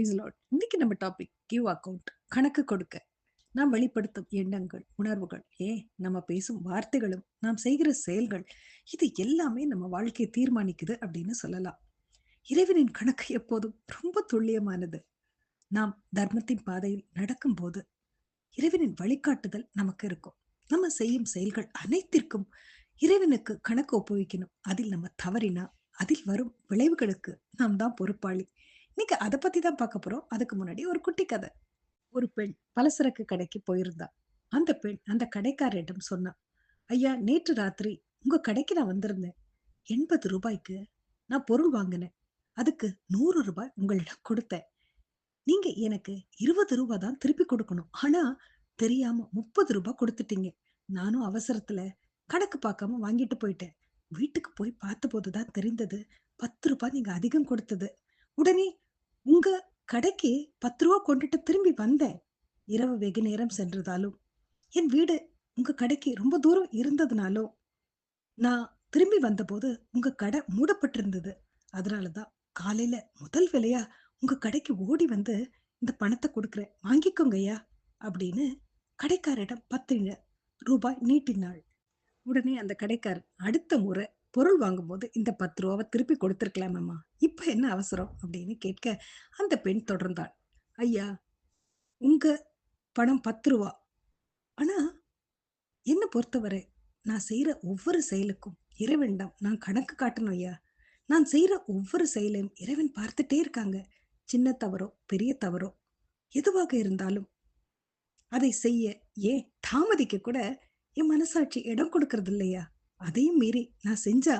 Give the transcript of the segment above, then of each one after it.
Price lot இன்னைக்கு நம்ம topic give account கணக்கு கொடுக்க. நாம் வெளிப்படுத்தும் எண்ணங்கள் உணர்வுகள் ஏ நம்ம பேசும் வார்த்தைகளும் நாம் செய்கிற செயல்கள் இது எல்லாமே நம்ம வாழ்க்கையை தீர்மானிக்குது அப்படின்னு சொல்லலாம். இறைவனின் கணக்கு எப்போதும் ரொம்ப துல்லியமானது. நாம் தர்மத்தின் பாதையில் நடக்கும்போது இறைவனின் வழிகாட்டுதல் நமக்கு இருக்கும். நம்ம செய்யும் செயல்கள் அனைத்திற்கும் இறைவனுக்கு கணக்கு ஒப்புவிக்கணும். அதில் நம்ம தவறினா அதில் வரும் விளைவுகளுக்கு நாம் தான் பொறுப்பாளி. இன்னைக்கு அதை பத்தி தான் பார்க்க போறோம். அதுக்கு முன்னாடி ஒரு குட்டி கதை. ஒரு பெண் பலசரக்கு கடைக்கு போயிருந்தா. அந்த பெண் அந்த கடைக்காரரிடம் சொன்னா ஐயா நேற்று ராத்திரி உங்க கடைக்கு நான் வந்திருந்தேன். எண்பது ரூபாய்க்கு நான் பொருள் வாங்கினேன். அதுக்கு நூறு ரூபாய் உங்களிடம் கொடுத்தேன். நீங்க எனக்கு இருபது ரூபாய் தான் திருப்பி கொடுக்கணும். ஆனா தெரியாம முப்பது ரூபாய் கொடுத்துட்டீங்க. நானும் அவசரத்துல கணக்கு பார்க்காம வாங்கிட்டு போயிட்டேன். வீட்டுக்கு போய் பார்த்த போதுதான் தெரிந்தது பத்து ரூபாய் நீங்க அதிகம் கொடுத்தது. உடனே உங்க கடைக்கு பத்து ரூபா கொண்டுட்டு திரும்பி வந்தேன். இரவு வெகு நேரம் சென்றதாலும் என் வீடு உங்க கடைக்கு ரொம்ப தூரம் இருந்ததுனாலும் நான் திரும்பி வந்தபோது உங்க கடை மூடப்பட்டிருந்தது. அதனாலதான் காலையில முதல் வேலையா உங்க கடைக்கு ஓடி வந்து இந்த பணத்தை கொடுக்குறேன் வாங்கிக்கோங்கய்யா அப்படின்னு கடைக்காரரிடம் பத்து ரூபாய் நீட்டினாள். உடனே அந்த கடைக்காரர் அடுத்த முறை பொருள் வாங்கும்போது இந்த பத்து ரூபாவை திருப்பி கொடுத்துருக்கலாமேம்மா. இப்போ என்ன அவசரம்? அப்படின்னு கேட்க அந்த பெண் தொடர்ந்தாள். ஐயா உங்க பணம் பத்து ரூபா. ஆனா என்ன பொறுத்தவரை நான் செய்யற ஒவ்வொரு செயலுக்கும் இறைவனிடம் நான் கணக்கு காட்டணும் ஐயா. நான் செய்யற ஒவ்வொரு செயலையும் இறைவன் பார்த்துட்டே இருக்காங்க. சின்ன தவறோ பெரிய தவறோ எதுவாக இருந்தாலும் அதை செய்ய ஏன் தாமதிக்க கூட என் மனசாட்சி இடம் கொடுக்கறது இல்லையா அதையும் மீறி நான் செஞ்சா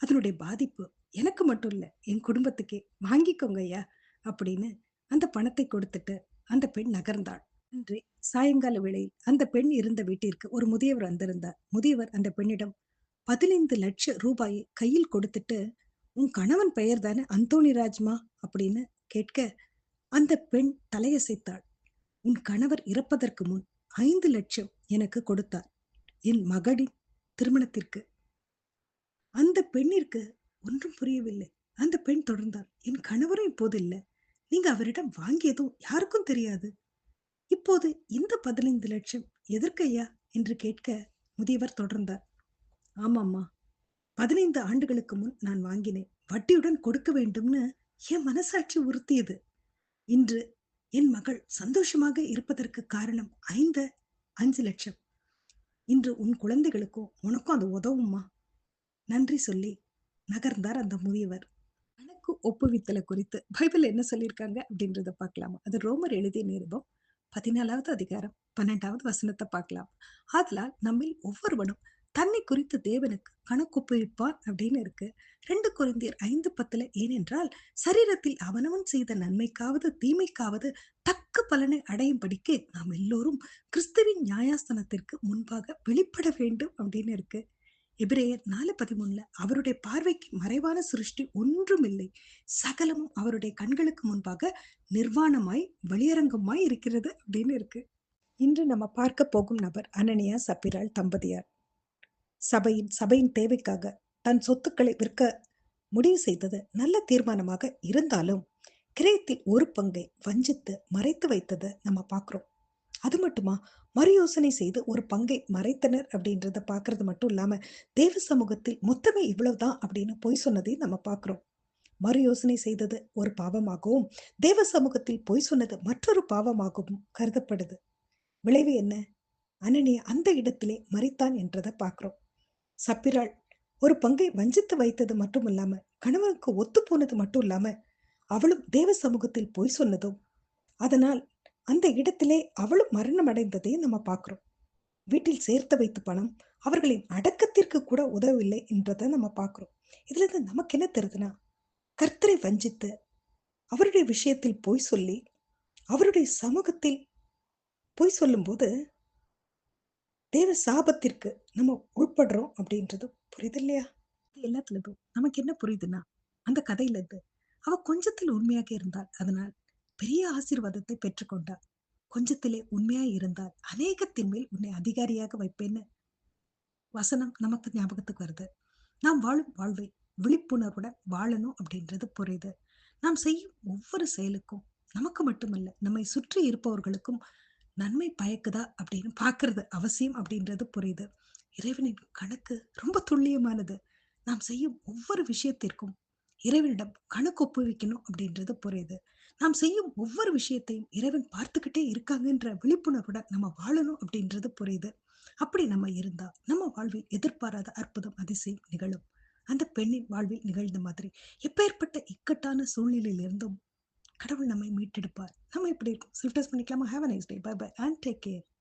அதனுடைய பாதிப்பு எனக்கு மட்டும் இல்ல என் குடும்பத்துக்கே. வாங்கிக்கோங்க ஐயா அப்படின்னு அந்த பணத்தை கொடுத்துட்டு அந்த பெண் நகர்ந்தாள். அன்று சாயங்கால வேளையில் அந்த பெண் இருந்த வீட்டிற்கு ஒரு முதியவர் வந்திருந்தார். முதியவர் அந்த பெண்ணிடம் பதினைந்து லட்சம் ரூபாயை கையில் கொடுத்துட்டு உன் கணவன் பெயர் தானே அந்தோணி ராஜ்மா? அப்படின்னு கேட்க அந்த பெண் தலையசைத்தாள். உன் கணவர் இறப்பதற்கு முன் ஐந்து லட்சம் எனக்கு கொடுத்தார். என் மகளின் திருமணத்திற்கு. அந்த பெண்ணிற்கு ஒன்றும் புரியவில்லை. அந்த பெண் தொடர்ந்தார் என் கணவரும் இப்போது இல்லை. நீங்க அவரிடம் வாங்கியதும் யாருக்கும் தெரியாது. இப்போது இந்த பதினைந்து லட்சம் எதற்கையா என்று கேட்க முதியவர் தொடர்ந்தார். ஆமாம்மா. பதினைந்து ஆண்டுகளுக்கு முன் நான் வாங்கினேன். வட்டியுடன் கொடுக்க வேண்டும்னு என் மனசாட்சி உறுத்தியது. இன்று என் மகள் சந்தோஷமாக இருப்பதற்கு காரணம் ஐந்து அஞ்சு லட்சம். இன்று உன் குழந்தைகளுக்கும் உனக்கும் அது உதவுமா நன்றி சொல்லி நகர்ந்தார் அந்த முதியவர். கணக்கு ஒப்புவித்தலை குறித்து பைபிள் என்ன சொல்லியிருக்காங்க அப்படின்றத பார்க்கலாமா? அது ரோமர் எழுதிய நிருபம் பதினாலாவது அதிகாரம் பன்னெண்டாவது வசனத்தை பார்க்கலாம். ஆதலால் நம்மில் ஒவ்வொருவனும் தன்னை குறித்து தேவனுக்கு கணக்கொப்புவிப்பான் அப்படின்னு இருக்கு. ரெண்டு குழந்தையர் ஐந்து பத்துல ஏனென்றால் சரீரத்தில் அவனவன் செய்த நன்மைக்காவது தீமைக்காவது தக்க பலனை அடையும்படிக்கு நாம் எல்லோரும் கிறிஸ்துவின் நியாயாஸ்தானத்திற்கு முன்பாக வெளிப்பட வேண்டும் அப்படின்னு இருக்கு. எபிரேயர் நாலு பதிமூணுல அவருடைய பார்வைக்கு மறைவான சிருஷ்டி ஒன்றும் இல்லை. சகலமும் அவருடைய கண்களுக்கு முன்பாக நிர்வாணமாய் வெளியரங்கமாய் இருக்கிறது அப்படின்னு இருக்கு. இன்று நம்ம பார்க்க போகும் நபர் அனனியா சப்பிரால் தம்பதியார். சபையின் சபையின் தேவைக்காக தன் சொத்துக்களை விற்க முடிவு செய்தது நல்ல தீர்மானமாக இருந்தாலும் கிரயத்தில் ஒரு பங்கை வஞ்சித்து மறைத்து வைத்ததை நம்ம பார்க்குறோம். அது மட்டுமா? மறுயோசனை செய்து ஒரு பங்கை மறைத்தனர் அப்படின்றத பார்க்கறது மட்டும் இல்லாமல் தேவ சமூகத்தில் மொத்தமே இவ்வளவுதான் அப்படின்னு பொய் சொன்னதையும் நம்ம பார்க்குறோம். மறு யோசனை செய்தது ஒரு பாவமாகவும் தேவ சமூகத்தில் பொய் சொன்னது மற்றொரு பாவமாகவும் கருதப்படுது. விளைவு என்ன? அனனிய அந்த இடத்திலே மறைத்தான் என்றதை பார்க்குறோம். சப்பிராள் ஒரு பங்கை வஞ்சித்து வைத்தது மட்டும் இல்லாமல் கணவனுக்கு ஒத்து போனது மட்டும் இல்லாமல் அவளும் தேவ சமூகத்தில் பொய் சொன்னதும் அதனால் அந்த இடத்திலே அவளும் மரணம் அடைந்ததையும் நம்ம பார்க்கிறோம். வீட்டில் சேர்த்து வைத்த பணம் அவர்களின் அடக்கத்திற்கு கூட உதவவில்லை என்றதை நம்ம பார்க்கிறோம். இதுல இருந்து நமக்கு என்ன தெரியுதுன்னா கர்த்தரை வஞ்சித்து அவருடைய விஷயத்தில் பொய் சொல்லி அவருடைய சமூகத்தில் பொய் சொல்லும்போது தேவ சாபத்திற்கு நம்ம உட்படுறோம் அப்படின்றது புரியுது இல்லையா? எல்லாத்துலதும் நமக்கு என்ன புரியுதுன்னா அந்த கதையில இருந்து அவ கொஞ்சத்தில் உண்மையாக இருந்தாள். அதனால் பெரிய ஆசீர்வாதத்தை பெற்றுக்கொண்டாள் கொஞ்சத்திலே உண்மையாய் இருந்தால் அநேகத்தின் மேல் உன்னை அதிகாரியாக வைப்பேன்னு வசனம் நமக்கு ஞாபகத்துக்கு வருது. நாம் வாழும் வாழ்வை விழிப்புணர்வுடன் வாழணும் அப்படின்றது புரியுது. நாம் செய்யும் ஒவ்வொரு செயலுக்கும் நமக்கு மட்டுமல்ல, நம்மை சுற்றி இருப்பவர்களுக்கும் நன்மை பயக்குதா அப்படின்னு பார்க்கறது அவசியம் அப்படின்றது புரியுது. இறைவனின் கணக்கு ரொம்ப துல்லியமானது. நாம் செய்யும் ஒவ்வொரு விஷயத்திற்கும் இறைவனிடம் கணக்கு ஒப்புவிக்கணும் அப்படின்றது புரியுது. நாம் செய்யும் ஒவ்வொரு விஷயத்தையும் இறைவன் பார்த்துக்கிட்டே இருக்காங்கன்ற விழிப்புணர்வுடன் நம்ம வாழணும் அப்படின்றது புரியுது. அப்படி நம்ம இருந்தா, நம்ம வாழ்வில் எதிர்பாராத அற்புதம், அதிசயம் நிகழும். அந்த பெண்ணின் வாழ்வில் நிகழ்ந்த மாதிரி, எப்பேர்ப்பட்ட இக்கட்டான சூழ்நிலையில் இருந்தும் கடவுள் நம்மை மீட்டெடுப்பார். நம்ம எப்படி இருக்கும் ஸ்விஃப்டஸ் பண்ணிக்கலாமா? Have a nice day. Bye bye and take care.